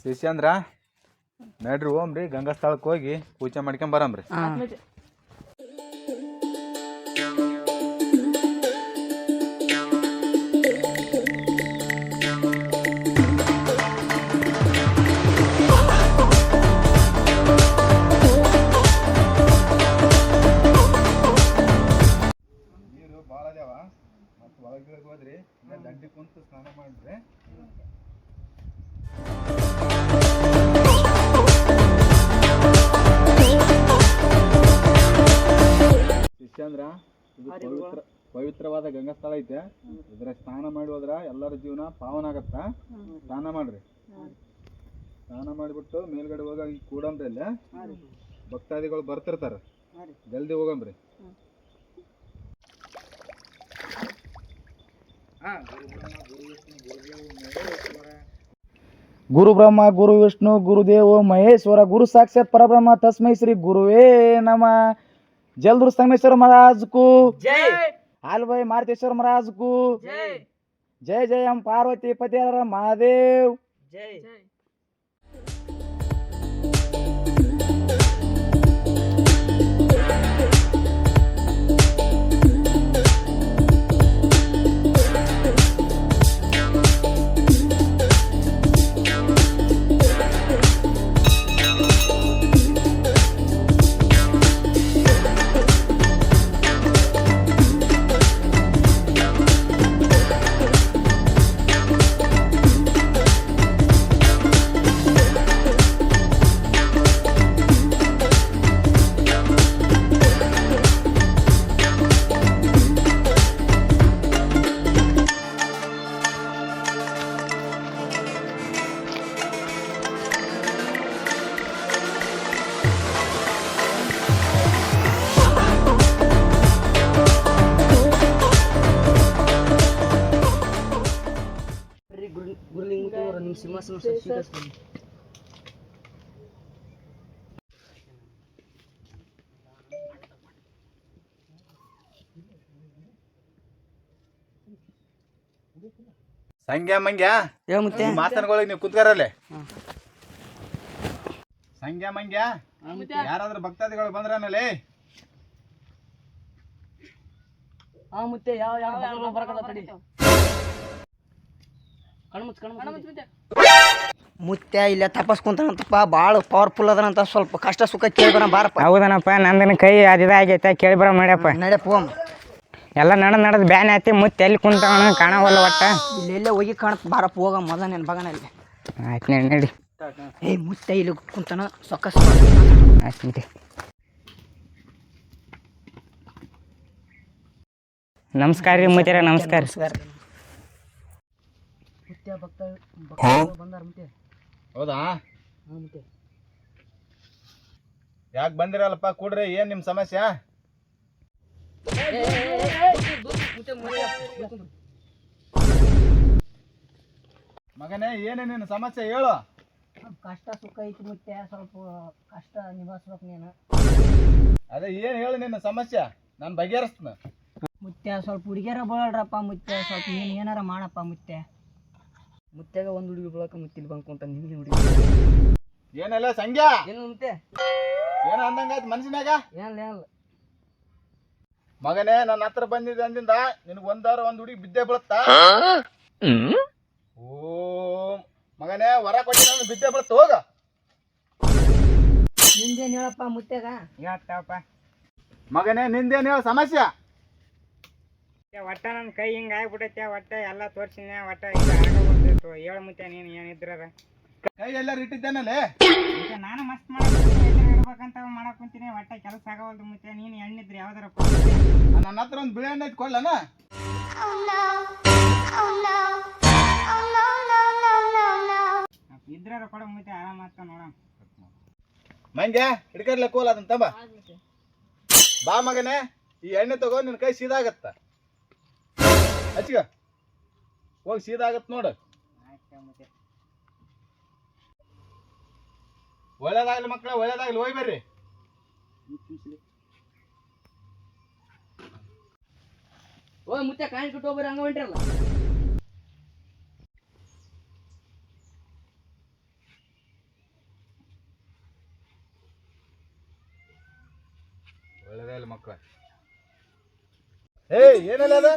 ಶಿಷ್ಯಾಂದ್ರ ನಡ್ರಿ ಹೋಮ್ರಿ ಗಂಗಾ ಸ್ಥಳಕ್ಕೆ ಹೋಗಿ ಪೂಜೆ ಮಾಡ್ಕೊಂಡ್ ಬರಮ್ರಿ ನೀರು ಭಾಳ ಅದಾವ. ಮತ್ತು ಒಳಗೆ ಹೋದ್ರಿ ದಂಡಿ ಕುಂತು ಸ್ನಾನ ಶಿಷ್ಯಾಂದ್ರ ಇದು ಪವಿತ್ರ ಪವಿತ್ರವಾದ ಗಂಗಾ ಸ್ಥಳ ಐತೆ. ಇದ್ರ ಸ್ನಾನ ಮಾಡಿ ಹೋದ್ರ ಎಲ್ಲರ ಜೀವನ ಪಾವನ ಆಗತ್ತ. ಸ್ನಾನ ಮಾಡ್ರಿ. ಸ್ನಾನ ಮಾಡಿಬಿಟ್ಟು ಮೇಲ್ಗಡೆ ಹೋಗ ಹಿಂಗ್ ಕೂಡಂಬ್ರಿ ಅಲ್ಲಿ. ಭಕ್ತಾದಿಗಳು ಬರ್ತಿರ್ತಾರ. ಜಲ್ದಿ ಹೋಗಂಬ್ರಿ. ಗುರು ಬ್ರಹ್ಮ ಗುರು ವಿಷ್ಣು ಗುರುದೇವ ಮಹೇಶ್ವರ ಗುರು ಸಾಕ್ಷಾತ್ ಪರಬ್ರಹ್ಮ ತಸ್ಮೈ ಶ್ರೀ ಗುರುವೇ ನಮ. जलदुर संगमेश्वर महाराज को जय हाल भाई मारतेश्वर महाराज को जय जय जय हम पार्वती पति महादेव जय ನಿಮ್ಮ ಸಿಂಹಾಸನ ಸ್ವೀಕರಿಸ್ತೀನಿ ಸಂಗ್ಯಾ ಮಂಗ್ಯ? ಮಾತನ್ಗಳಿಗೆ ನೀವು ಕುತ್ಕಾರಲ್ಲೇ ಸಂಗ್ಯಾ ಮಂಗ್ಯ? ಯಾರಾದ್ರೂ ಭಕ್ತಾದಿಗಳು ಬಂದ್ರನಲ್ಲಿ ಹಾ ಮುತ್ತೆ ಯಾವ ಯಾವ ಬರಕತ್ತ ಕಣ್ಮುಚ್ಚ ಮುತ್ಯ ಇಲ್ಲ ತಪಸ್ಕೊಂತಾನಂತಪ್ಪ ಭಾಳ ಪವರ್ಫುಲ್ ಅದನಂತ ಸ್ವಲ್ಪ ಕಷ್ಟ ಸುಖ ಕೇಳ್ಬರ ಬಾರಪ್ಪ. ಹೌದನಪ್ಪ ನಂದನ ಕೈ ಅದಿದ ಆಗೈತೆ ಕೇಳಿಬರ ಮಾಡ್ಯಪ್ಪ ನಡ್ಯಪ್ಪ ಎಲ್ಲ ನಡ ನಡದ್ ಬ್ಯಾನ್ ಆಯ್ತಿ ಮುತ್ತೆ ಎಲ್ಲಿ ಕುಂತಾವಣ ಕಾಣವಲ್ಲ ಒಟ್ಟ. ಇಲ್ಲೆಲ್ಲ ಹೋಗಿ ಕಾಣತ್ ಬಾರಪ್ಪ ಹೋಗ ಮೊದ ನೆನ್ ಬಗನ ಇಲ್ಲಿ ಆಯ್ತು ನಡಿ ನಡಿ. ಏ ಮುತ್ಯ ಇಲ್ಲಿ ಕುಂತಾನ ಸೊಕ್ಕ ಆಯ್ತು ನಡಿ. ನಮಸ್ಕಾರ ರೀ ಮುತ್ಯಾರ ನಮಸ್ಕಾರ. ಮುತ್ಯ ಭಕ್ತ ಭಕ್ತ ಬಂದಾರ ಮುತ್ಯ? ಹೌದಾ? ಹಾ ಮುತ್ಯ. ಯಾಕೆ ಬಂದಿರಲ್ಲಪ್ಪ ಕೂಡ್ರಿ ಏನ್ ನಿಮ್ ಸಮಸ್ಯೆ? ಮಗನೇ ಏನೇ ನಿನ್ನ ಸಮಸ್ಯೆ ಹೇಳು. ಕಷ್ಟ ಸುಖ ಐತಿ ಮುತ್ಯ ಸ್ವಲ್ಪ ಕಷ್ಟ ನಿಭಾಯಿಸ್ಬೇಕು ನೀನು. ಅದೇ ಏನ್ ಹೇಳು ನಿನ್ನ ಸಮಸ್ಯೆ? ನಾನು ಬಗೆಹರಿಸ್ತೀನಿ. ಮುತ್ತೆ ಸ್ವಲ್ಪ ಹುಡುಗಿಯರ ಬಾಳ್ರಪ್ಪ ಮುತ್ಯ ಸ್ವಲ್ಪ ನೀನು ಏನಾರ ಮಾಡಪ್ಪ ಮುತ್ಯ. ಮುತ್ಯಾಗ ಒಂದು ಹುಡುಗಿ ಬಿಡಕ ಮುತ್ತಿಲ್ ಬಂದ್ಕೊಂತ ನಿಮ್ಗೆ ಹುಡುಗಿ ಏನೆಲ್ಲ ಸಂಗ್ಯಾ ಏನು ಮುತ್ಯ? ಏನ ಅಂದಂಗಾಯ್ತು ಮನ್ಸಿನಾಗ ಏನಿಲ್ಲ ಏನಿಲ್ಲ ಮಗನೇ ನನ್ನ ಹತ್ರ ಬಂದಿದ್ದ ಅಂದಿಂದ ನಿನಗೆ ಒಂದಾರ ಒಂದ್ ಹುಡುಗಿ ಬಿದ್ದೆ ಬೀಳುತ್ತಾ? ಓ ಮಗನೇ ವರ ಕೊಟ್ಟಿ ನಾನು ಬಿದ್ದೆ ಬೀಳುತ್ತ? ಹೋಗ. ನಿಂದೇನ್ ಹೇಳಪ್ಪ ಮುತ್ತೆಗ ಯಾಕಪ್ಪ ಮಗನೇ ನಿಂದೇನ್ ಹೇಳ ಸಮಸ್ಯೆ? ಒಟ್ಟ ನನ್ನ ಕೈ ಹಿಂಗ ಆಗ್ಬಿಟ್ಟೈತೆ ಒಟ್ಟ ಎಲ್ಲ ತೋರ್ಸಿನ ಒಟ್ಟ ಆಗಬಾರ್ದಿತ್ತು ಹೇಳ ಮುತ್ತೆ ನೀನು ಏನಿದ್ರ ಕೈ ಎಲ್ಲಾರು ಇಟ್ಟಿದ್ದೇನಲ್ಲೇ? ನಾನು ಮಸ್ತ್ ಮಾಡ್ಬೇಕಂತ ಮಾಡಕ್ ಕುಂತೀನಿ ಒಟ್ಟ ಕೆಲಸ ಆಗವಲ್ದು ಮುತ್ತೆ ನೀನು ಹೆಣ್ಣಿದ್ರೆ ಯಾವ್ದಾರ ನನ್ನ ಹತ್ರ ಒಂದು ಬಿಳಿ ಎಣ್ಣೆ ಕೊಡ್ಲನ ಇದ್ರ ಕೊಡ ಮುತ್ತೆ ಆರಾಮ ಆಗ್ತಾವ ನೋಡ ಮಂಗೆ ಹಿಡ್ಕರ್ಲೆ ಕೋಲ್ ಅದನ್ನ ತಂಬ. ಬಾ ಮಗನೇ ಈ ಎಣ್ಣೆ ತಗೋ ನಿನ್ ಕೈ ಸೀದಾ ಆಗತ್ತ? ಹಚ್ಚಿಗ ಹೋಗಿ ಸೀದಾ ಆಗತ್ ನೋಡು. ಒಳ್ಳೇದಾಗ್ಲಿ ಮಕ್ಕಳ ಒಳ್ಳೇದಾಗ್ಲಿ ಹೋಗಿ ಬರ್ರಿ. ಓ ಮುತ್ತೆ ಕಾಯಿ ಬಿಟ್ಟು ಹೋಗ್ರಿ ಹಂಗ ಹೊಂಟ್ರಲ್ಲ. ಒಳ್ಳೇದಾಗ್ಲಿ ಮಕ್ಕಳ ಏಯ್ ಏನಲ್ಲ ಅದ?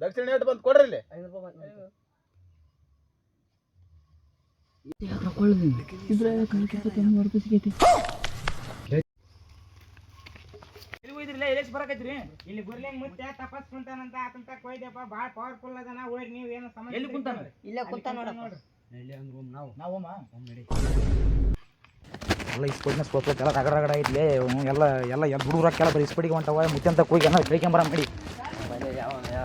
ದಕ್ಷಿಣ ಏಟ್ ಬಂದು ಕೊಡ್ರಿ ಇಲ್ಲಿ. ಇಲ್ಲಿ ಗುರ್ಲಿಂಗ್ ಮುತ್ತೆ ತಪಸ್ ಕುಂತಾನಂತ ಆತಂತ ಕೊಯ್ದಪ್ಪ ಭಾಳ ಪವರ್ಫುಲ್ ಅದನ ಹೋಗಿ ನೀವು ಏನು ಸಮಸ್ಯೆ ಎಲ್ಲಿ ಕುಂತಾನ? ಇಲ್ಲೇ ಕುಂತ ನೋಡಪ್ಪ. ನಾವು? ಎಲ್ಲ ಇಸ್ಪೋಟ್ನ ಸ್ಪೋಟ್ ಎಲ್ಲ ರಗಡ ರಗಡ ಐತ್ಲೇ ಎಲ್ಲ ಎಲ್ಲ ಎಲ್ಲ ಎಲ್ಲ ಹುಡುಗರಕ್ಕೆಲ್ಲ ಬರೀ ಇಸ್ಪೋಟಿಗೆ ಹೊಂಟವ ಮುತ್ಯಂತ ಕೂಗಿ ಎಲ್ಲ ಕೈಕೊಂಬರ ಮಾಡಿ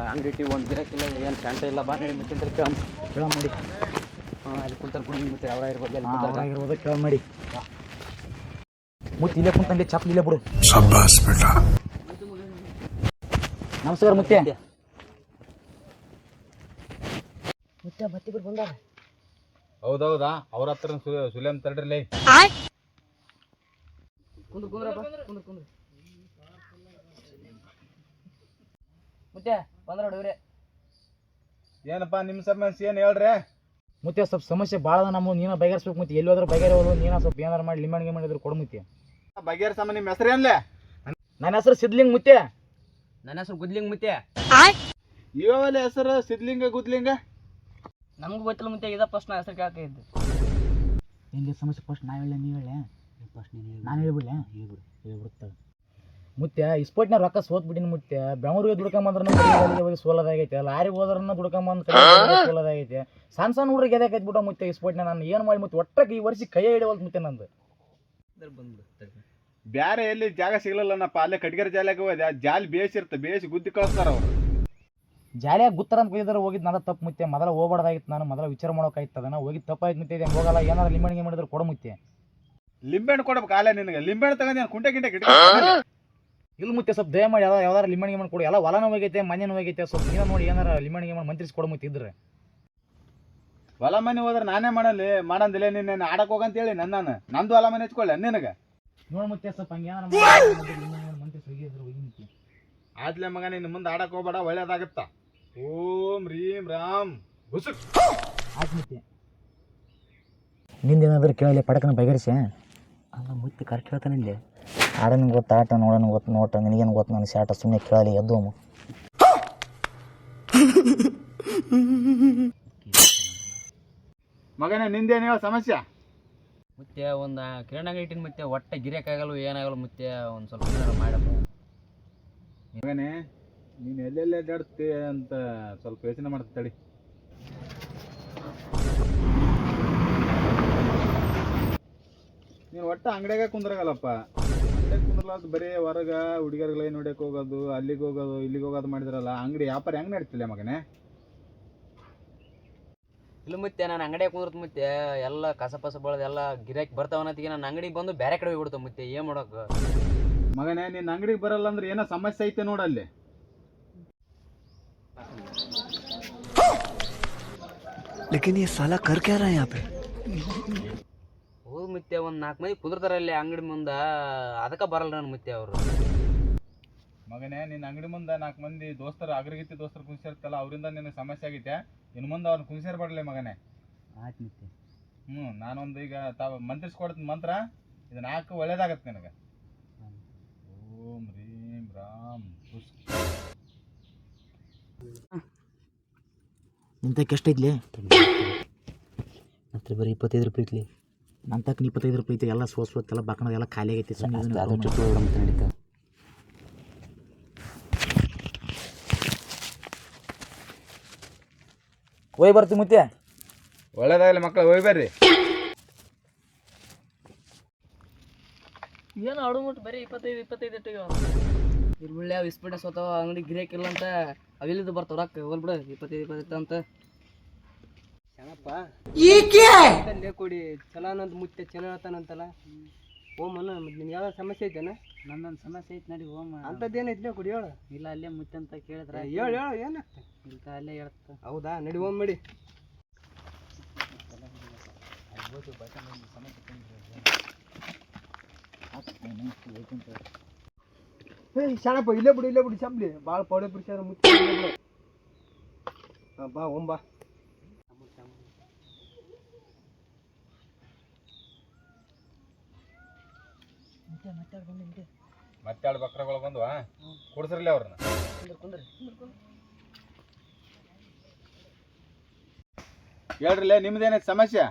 ಅಂಗಡಿ ಇಟ್ಟಿ ಒಂದು ದಿನಕ್ಕಿಲ್ಲ ಏನು ಶಾಂತ ಇಲ್ಲ ಬಾ ನಡಿ ಮುತ್ಯಂತ ಕೇಳ ಮಾಡಿ ಹಾಂ ಅಲ್ಲಿ ಕುಂತಾರ ಕುಡಿ ಮುತ್ತೆ ಅವರ ಇರ್ಬೋದು ಆಗಿರ್ಬೋದು ಕೇಳ ಮಾಡಿ ಮುತ್ತಿ ಇಲ್ಲೇ ಕುಂತಲ್ಲಿ ಚಪ್ಪಲಿ ಇಲ್ಲೇ ಬಿಡು. ನಮಸ್ಕಾರ ಮುತ್ಯ. ಮುತ್ತೆ ಬತ್ತಿ ಬಿಟ್ಟು ಬಂದಾರ ಹೌದೌದಾ? ಅವ್ರ ಹತ್ರ ಸುಲೇಮ್ ತಡ್ರಿಲಿ ಕುಂದ್ರ ಕುಂದ್ರಪ್ಪ ಕುಂದ್ರ ಕುಂದ್ರ ಮುತ್ತೆ ಬಂದ್ರ ಹುಡುಗ್ರೆ ಏನಪ್ಪ ನಿಮ್ಮ ಸಮಸ್ಯೆ ಏನು ಹೇಳ್ರಿ? ಮುತ್ಯ ಸ್ವಲ್ಪ ಸಮಸ್ಯೆ ಭಾಳ ಅದ ನಮ್ಮ ನೀನ ಬಗೆಹರಿಸ್ಬೇಕು ಮತ್ತೆ ಎಲ್ಲಿ ಹೋದ್ರೆ ಬಗೆಹರಿ ನೀನ ಸ್ವಲ್ಪ ಏನಾರು ಮಾಡಿ ಲಿಂಬಣಿಗೆ ಮಾಡಿದ್ರು ಕೊಡು ಮುತ್ತೆ ಬಗೆಹರ ಸಮ ನಿಮ್ಮ ಹೆಸರು ಏನ್ಲೆ? ನನ್ನ ಹೆಸರು ಸಿದ್ಲಿಂಗ್ ಮುತ್ತೆ ನನ್ನ ಹೆಸರು ಗುದ್ಲಿಂಗ್ ಮುತ್ತೆ ಇವಾವಲ್ಲ ಹೆಸರು ಸಿದ್ಲಿಂಗ ಗುದ್ಲಿಂಗ? ನಮಗೂ ಗೊತ್ತಿಲ್ಲ ಮುತ್ತೆ ಇದ ಫಸ್ಟ್ ನಾ ಹೆಸರು ಕೇಳ್ತಾ ಇದ್ದೆ. ನಿಂಗೆ ಸಮಸ್ಯೆ ಫಸ್ಟ್ ನಾ ಹೇಳ ನೀ ಹೇಳ ಫಸ್ಟ್ ನೀನು ನಾನು ಹೇಳ್ಬಿಡ್ಲೆ? ಹೇಳ್ಬಿಡು. ಹೇಳ್ಬಿಡ್ತಾಳೆ. ಮುತ್ಯ ಇಸ್ಪೋಟ್ನ ರೊಕ್ಕ ಸೋತ್ ಬಿಟ್ಟಿನ ಮುತ್ಯ. ಬೆಂಗಳೂರಿಗೆ ದುಡ್ಕೊಂಬಂದ್ರೆ ಹೋಗಿ ಸೋಲದಾಗೈತೆ. ಲಾರಿಗೆ ಹೋದ್ರನ್ನ ದುಡ್ಕೊಂಬಂದ್ ಸೋಲದಾಗೈತೆ. ಸಣ್ಣ ಸಣ್ಣ ಹುಡುಗ ಎದಕ್ಕೆ ಬಿಡೋ ಮುತ್ಯ ಇಸ್ಪೋಟ್ನ ನಾನು ಏನು ಮಾಡಿ ಮುತ್ತೆ ಒಟ್ಟಕ್ಕೆ ಈ ವರ್ಷ ಕೈ ಹಿಡಿವಲ್ತು ಮುತ್ತೆ ನಂದು. ಬ್ಯಾರೆ ಎಲ್ಲಿ ಜಾಗ ಸಿಗ್ಲಿಲ್ಲನಪ್ಪ. ಅಲ್ಲೇ ಕಟ್ಗೆರೆ ಜಾಲಿಯಾಗ ಜಾಲಿ ಬೇಸಿರ್ತ. ಬೇಸಿ ಗುದ್ದಿ ಕಳಿಸ್ತಾರ ಅವ್ರು. ಜಾಲಿಯಾಗಿ ಗುತ್ತರ ಅಂತ ಕುಯ್ದಾರ ಹೋಗಿದ್ ನನ್ನ ತಪ್ಪು ಮುತ್ಯ. ಮೊದಲ ಹೋಗ್ಬಾರ್ದಾಗಿತ್ತು ನಾನು. ಮೊದಲ ವಿಚಾರ ಮಾಡೋಕಾಯ್ತದ ಅದನ್ನ ಹೋಗಿ ತಪ್ಪಾಯ್ತು ಮುತ್ಯ. ಇದೇನ್ ಹೋಗಲ್ಲ. ಏನಾರ ಲಿಂಬಣಿಗೆ ಮಾಡಿದ್ರೆ ಕೊಡೋ ಮುತ್ಯ. ಲಿಂಬೆಹಣ್ಣು ಕೊಡ್ಬೇಕು ಆಲೆ ನಿನಗೆ. ಲಿಂಬೆಹಣ್ಣು ತಗೊಂಡು ನಾನು ಕುಂಟೆ ಗಿಂಟೆ ಗಿಡ ಇಲ್ಲಿ ಮುತ್ತೆ ಸ್ವಲ್ಪ ದಯ ಮಾಡಿ ಯಾವ್ದಾರ ಯಾವ್ದಾರ ಲಿಂಬೆಣ್ಣು ಮಾಡಿ ಕೊಡಿ ಎಲ್ಲ ಹೊಲನೂ ಹೋಗೈತೆ ಮನೆ ಹೋಗೈತೆ ಸ್ವಲ್ಪ ನೀನು ನೋಡಿ ಏನಾರ ಲಿಂಬೆಣ್ಣು ಮಾಡಿ ಮಂತ್ರಿಸಿ ಕೊಡ ಮುತ್ತಿದ್ರೆ. ಹೊಲ ಮನೆ ಹೋದ್ರೆ ನಾನೇ ಮಾಡಲಿ ಮಾಡಂದಿಲ್ಲ ನಿನ್ನ ಆಡಕ್ ಹೋಗಂತ ಹೇಳಿ ನನ್ನ ನಾನು. ನಂದು ಹೊಲ ಮನೆ ಹಚ್ಕೊಳ್ಳಿ ನಿನಗೆ. ನೋಡ್ ಮುತ್ತೆ ಸ್ವಲ್ಪ ಹಂಗೆ ಮಂತ್ರಿಸಿ ಹೋಗಿದ್ರೆ ಹೋಗಿ ಆದ್ಲೆ ಮಗ ನಿನ್ನ ಮುಂದೆ ಆಡಕ್ ಹೋಗ್ಬೇಡ ಒಳ್ಳೇದಾಗತ್ತ? ಓಂ ರೀಂ ರಾಮ್. ಮುತ್ಯ ನಿಂದೇನಾದ್ರೂ ಕೇಳಲಿ ಪಡಕನ ಬಗೆಹರಿಸಿ. ಅಲ್ಲ ಮುತ್ತೆ ಕರೆಕ್ಟ್ ಹೇಳ್ತಾನಿಲ್ಲ ಆಡನ ಗೊತ್ತು ಆಟ ನೋಡೋಣ ಗೊತ್ತು ನೋಟ ನಿನಗೇನು ಗೊತ್ತು ನನ್ನ ಶಾಟ? ಸುಮ್ಮನೆ ಕೇಳಲಿ ಎದ್ದು ಅಮ್ಮ ಮಗನೇ ನಿಂದೇನು ಹೇಳ ಸಮಸ್ಯೆ? ಮುತ್ತೆ ಒಂದು ಕಿರಣ ಇಟ್ಟಿನ ಮುತ್ತೆ ಒಟ್ಟೆ ಗಿರಿಯಕ್ಕಾಗಲ್ಲ ಏನಾಗಲ್ಲ ಮುತ್ತೆ ಒಂದು ಸ್ವಲ್ಪ ಏನಾರ ಮಾಡಪ್ಪ ಮಗನೇ ನೀನು ಎಲ್ಲೆಲ್ಲಿ ಅಡ್ಡಾಡ್ತಿ ಅಂತ ಸ್ವಲ್ಪ ಯೋಚನೆ ಮಾಡ್ತಿ ತಡಿ ನೀನು ಒಟ್ಟು ಅಂಗಡಿಯಾಗ ಕುಂದ್ರಾಗಲ್ಲಪ್ಪ ಅಂಗಡಿಯಾಗ ಕುಂದ್ರಲಾರ್ದು ಬರೀ ಹೊರಗ ಹುಡುಗರ್ಗಳೇ ನೋಡಕ್ ಹೋಗೋದು ಅಲ್ಲಿಗೆ ಹೋಗೋದು ಇಲ್ಲಿಗೆ ಹೋಗೋದು ಮಾಡಿದ್ರಲ್ಲ ಅಂಗಡಿ ವ್ಯಾಪಾರ ಹೆಂಗ್ ನಡೀತಿಲ್ಲ ಮಗನೇ ಇಲ್ಲ ಮುತ್ತೆ ನಾನು ಅಂಗಡಿಯಾಗ ಕುಂದ್ರತ್ ಮುತ್ತೆ ಎಲ್ಲ ಕಸ ಪಸ ಬಳದ ಎಲ್ಲ ಗಿರಾಕಿ ಬರ್ತಾವನತ್ತಿಗೆ ನಾನು ಅಂಗಡಿಗೆ ಬಂದು ಬೇರೆ ಕಡೆ ಹೋಗ್ಬಿಡ್ತಾವ ಮುತ್ತೆ ಏನು ಮಾಡೋಕೆ ಮಗನೇ ನಿನ್ನ ಅಂಗಡಿಗೆ ಬರಲ್ಲ ಅಂದ್ರೆ ಏನೋ ಸಮಸ್ಯೆ ಐತೆ ನೋಡಲ್ಲಿ लेकिन ये साला कर क्या रहा है यहाँ पे ಹೌದು ಮುತ್ತೆ ಒಂದು ನಾಲ್ಕು ಮಂದಿ ಕುದುರ್ತಾರ ಅಲ್ಲಿ ಅಂಗಡಿ ಮುಂದೆ ಅದಕ್ಕೆ ಬರಲ್ಲ ನಾನು ಮತ್ತೆ ಅವರು. ಮಗನೇ ನಿನ್ನ ಅಂಗಡಿ ಮುಂದೆ ನಾಲ್ಕು ಮಂದಿ ದೋಸ್ತರು ಅಗ್ರಗಿತ್ತಿ ದೋಸ್ತರು ಕುಂಸಿರ್ತಲ್ಲ ಅವರಿಂದ ನಿನಗೆ ಸಮಸ್ಯೆ ಆಗೈತೆ. ಇನ್ನು ಮುಂದೆ ಅವ್ರನ್ನ ಕುಂಸಿರ್ಬಾರ್ಲಿ ಮಗನೇ. ಆಯ್ತು ಮತ್ತೆ ಹ್ಞೂ ನಾನೊಂದು ಈಗ ತಾವ ಮಂತ್ರಿಸ್ಕೊಡ್ತೀನಿ ಮಂತ್ರ ಇದು ನಾಲ್ಕು ಒಳ್ಳೇದಾಗತ್ತೆ ನಿನಗೆ. ಓಂ ರೀಂ ರಾಮ್ ಇಂಥ ಕೆಷ್ಟ ಇದ್ಲಿ? ಮತ್ತೆ ಬರೀ ಇಪ್ಪತ್ತೈದು ರೂಪಾಯಿ ಐತ್ಲಿ ನನ್ನ ತಕ್ಕ ಇಪ್ಪತ್ತೈದು ರೂಪಾಯಿ ಐತೆ ಎಲ್ಲ ಸೋಸ್ ಎಲ್ಲ ಬಾಕಣದ ಎಲ್ಲ ಖಾಲಿ ಆಗೈತಿ ಸುಮ್ಮನೆ ನಡೀತಾ. ಹೋಯ್ ಬರ್ತೀವಿ ಮುತ್ತೆ ಒಳ್ಳೇದಾಗಲಿ ಮಕ್ಕಳು ಹೋಯ್ ಬರ್ರಿ. ಏನು ಅಡುಮುಟ್ಟು ಬರೀ ಇಪ್ಪತ್ತೈದು ಇಪ್ಪತ್ತೈದು ಇಟ್ಟಿಗೆ ಇರ್ಬಿಳ್ಳಿ ಅವು ಇಸ್ಬಿಟ್ಟ ಸ್ವತಃ ಅಂಗಡಿ ಗಿರಾಕಿಲ್ಲ ಅಂತ ಅವಿಲ್ಲದ ಬರ್ತಾವ ರೊಕ್ಕ ಹೋಗ್ಲಿ ಬಿಡು ಇಪ್ಪತ್ತೈದು ಇಪ್ಪತ್ತೈದು ಅಂತ. ಅಲ್ಲೇ ಕೊಡಿ ಚಲೋ ಅನ್ನೋದು ಮುತ್ತೆ ಚಲೋ ಹೇಳ್ತಾನಂತಲ್ಲ ಓಮ್ ಅನ್ನ ಮತ್ತೆ ನಿನ್ಗೆ ಯಾವ ಸಮಸ್ಯೆ ಐತೆನ? ನನ್ನೊಂದು ಸಮಸ್ಯೆ ಐತೆ ನಡಿ ಓಮ. ಅಂಥದ್ದು ಏನೈತೆ ಕೊಡಿ ಹೇಳು. ಇಲ್ಲ ಅಲ್ಲೇ ಮುತ್ತೆ ಅಂತ ಕೇಳಿದ್ರೆ ಹೇಳು ಹೇಳು ಏನಾಗ್ತದೆ ಇಲ್ಲ ಅಲ್ಲೇ ಹೇಳ್ತ. ಹೌದಾ? ನಡಿ ಓಮ್ ಮಾಡಿ ಏಯ್ ಶಾಣಪ್ಪ ಇಲ್ಲೇ ಬಿಡು ಇಲ್ಲೇ ಬಿಡಿ ಚಂಬ್ಲಿ ಭಾಳ ಪೌಡೆ ಪುರುಷ ಮುಚ್ಚಿ ಬಾ ಓಂ ಬಾ. ಮತ್ತೆರಡು ಬಕ್ರಗಳು ಬಂದ್ವಾ? ಕುಡಿಸ್ರಲ್ಲ ಅವ್ರನ್ನ. ಹೇಳ್ರಲ್ಲ ನಿಮ್ದೇನೈತೆ ಸಮಸ್ಯೆ?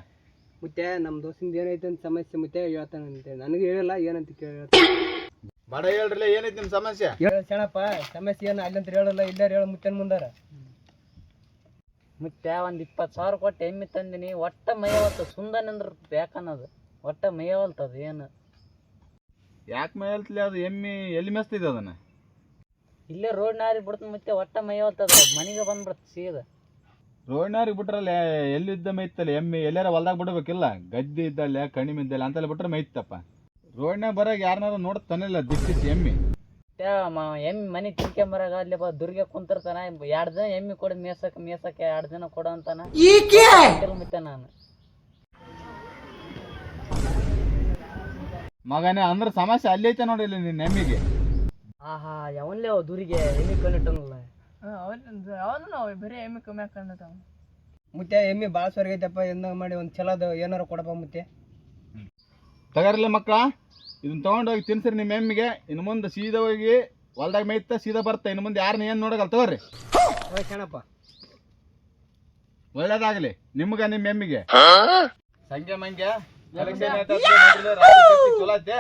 ಮತ್ತೆ ನಮ್ಮ ದೋಸ್ತಿಂದ ಏನೈತೆ ಅಂತ ಸಮಸ್ಯೆ ಮತ್ತೆ ಹೇಳ್ತಾನಂತೆ ನನಗೆ ಹೇಳಲ್ಲ ಏನಂತ ಕೇಳಿ ಬಡ ಹೇಳ್ರಲ್ಲ ಏನೈತೆ ನಿಮ್ಮ ಸಮಸ್ಯೆ? ಹೇಳ ಶಣಪ್ಪ ಸಮಸ್ಯೆ ಏನು ಅಲ್ಲಂತ ಹೇಳಲ್ಲ ಇಲ್ಲಾರ ಹೇಳ ಮುತ್ತೆ ಮುಂದಾರ. ಮತ್ತೆ ಒಂದು ಇಪ್ಪತ್ತು ಸಾವಿರ ಕೊಟ್ಟು ಎಮ್ಮಿ ತಂದಿನಿ ಒಟ್ಟ ಮೈಯವಲ್ತು ಸುಂದನಂದ್ರ ಬೇಕನ್ನೋದು. ಒಟ್ಟ ಮೈಯವಲ್ತದ ಏನು? ಯಾಕೆ ಮೇಲ್ತಲಿ ಅದು ಎಮ್ಮಿ ಎಲ್ಲಿ ಮೆಸ್ತಿದೆ ಅದನ್ನ? ಇಲ್ಲೇ ರೋಡ್ ನಾರಿ ಬಿಡ್ತ ಮತ್ತೆ ಒಟ್ಟ ಮೈಯವಲ್ತದ ಮನೆಗೆ ಬಂದ್ಬಿಡ್ತು ಸೀದ. ರೋಡ್ ನಾರಿ ಬಿಟ್ರಲ್ಲ ಎಲ್ಲಿದ್ದ ಮೈತಲ್ಲ ಎಮ್ಮಿ ಎಲ್ಲಾರ ಹೊಲ್ದಾಗ ಬಿಡ್ಬೇಕಿಲ್ಲ? ಗದ್ದೆ ಇದ್ದಲ್ಲ ಕಣಿಮೆ ಇದ್ದಲ್ಲ ಅಂತೆಲ್ಲ ಬಿಟ್ರೆ ಮೈತಪ್ಪ ರೋಡ್ನಾಗ ಬರಾಗ ಯಾರನ್ನಾರು ನೋಡ್ತಾನಿಲ್ಲ ದಿಕ್ಕಿತ್ತು ಎಮ್ಮಿ. ಮತ್ತೆ ಮ- ಎಮ್ಮೆ ಮನೆ ತಿನ್ಕೊಂಬರಾಗ ಅಲ್ಲಿ ಬಾ ದುರ್ಗೆ ಕುಂತಿರ್ತಾನ ಎರಡು ದಿನ ಎಮ್ಮಿ ಕೊಡು ಮೇಸಕ್ಕೆ ಮೇಸಕ್ಕೆ ಎರಡು ದಿನ ಕೊಡು ಅಂತಾನ. ಕೊಟ್ಟಿಲ್ಲ ಮತ್ತೆ ನಾನು. ಮಗನೇ ಅಂದ್ರೆ ಸಮಸ್ಯೆ ಅಲ್ಲಿ ಐತೆ ನೋಡಿಲ್ಲ ನಿನ್ನ ಎಮ್ಮಿಗೆ ಆಹಾ ಯಾವನ್ಲೇ ಅವ ದುರಿಗೆ ಎಮ್ಮೆ ಕೊಂಡಿಟ್ಟನಲ್ಲ ಮುತ್ತೆ ಎಮ್ಮಿ ಭಾಳ ಸ್ವರ್ಗೈತಪ್ಪ ಎಂದ ಮಾಡಿ ಒಂದು ಚಲೋದು ಏನಾರು ಕೊಡಪ್ಪ ಮುತ್ತೆ ತಗರ್ಲಿ ಮಕ್ಕಳ ಇದನ್ನ ತಗೊಂಡೋಗಿ ತಿನ್ಸ್ರಿ ನಿಮ್ಮ ಎಮ್ಮಿಗೆ. ಇನ್ನು ಮುಂದೆ ಸೀದಾ ಹೋಗಿ ಹೊಲ್ದಾಗ ಮೇಯ್ತ ಸೀದಾ ಬರ್ತಾ ಇನ್ನು ಮುಂದೆ ಯಾರನ್ನ ಏನು ನೋಡಗಲ್ಲ ತಗೋರಿ. ಹೋಯ್ ಶಣಪ್ಪ ಒಳ್ಳೇದಾಗಲಿ ನಿಮ್ಗ ನಿಮ್ಮ ಎಮ್ಮಿಗೆ. ಸಂಜೆ ಮಂಗೆ ಎಲೆಕ್ಷನ್ ರಾತ್ರಿ ಚಲೋ ಐತೆ